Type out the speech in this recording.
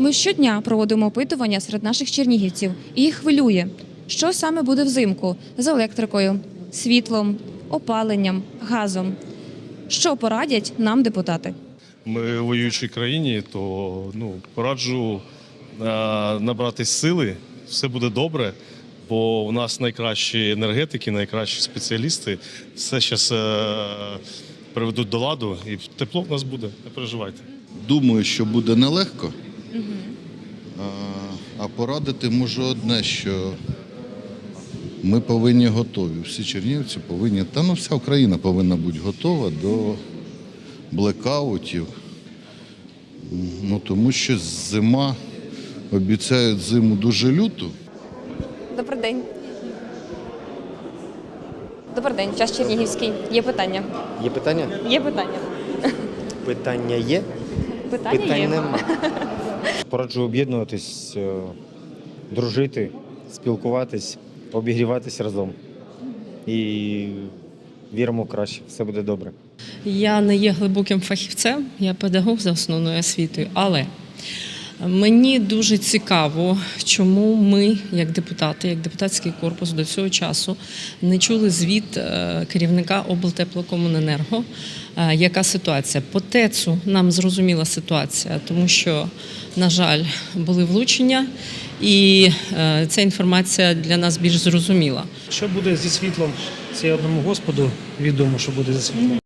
Ми щодня проводимо опитування серед наших чернігівців, і їх хвилює, що саме буде взимку з електрикою, світлом, опаленням, газом. Що порадять нам депутати? Ми в воюючій країні, то ну, пораджу е, набратись сили, все буде добре, бо у нас найкращі енергетики, найкращі спеціалісти. Все зараз е, приведуть до ладу, і тепло в нас буде, не переживайте. Думаю, що буде нелегко. Порадити можу одне, що ми повинні готові. Всі чернівці повинні, та ну вся Україна повинна бути готова до блекаутів. Ну, тому що зима, обіцяють зиму дуже люту. Добрий день. Добрий день, час Чернігівський. Є питання. Є питання? Є питання. Питання є, Питання питань є. нема. Пораджу об'єднуватись, е, дружити, спілкуватись, обігріватись разом. І віримо в краще, все буде добре. Я не є глибоким фахівцем, я педагог за основною освітою, але мені дуже цікаво, чому ми, як депутати, як депутатський корпус, до цього часу не чули звіт е, керівника облтеплокомуненерго. Е, Яка ситуація? По ТЕЦу нам зрозуміла ситуація, тому що, на жаль, були влучення, і е, ця інформація для нас більш зрозуміла. Що буде зі світлом, це одному Господу відомо, що буде зі світлом.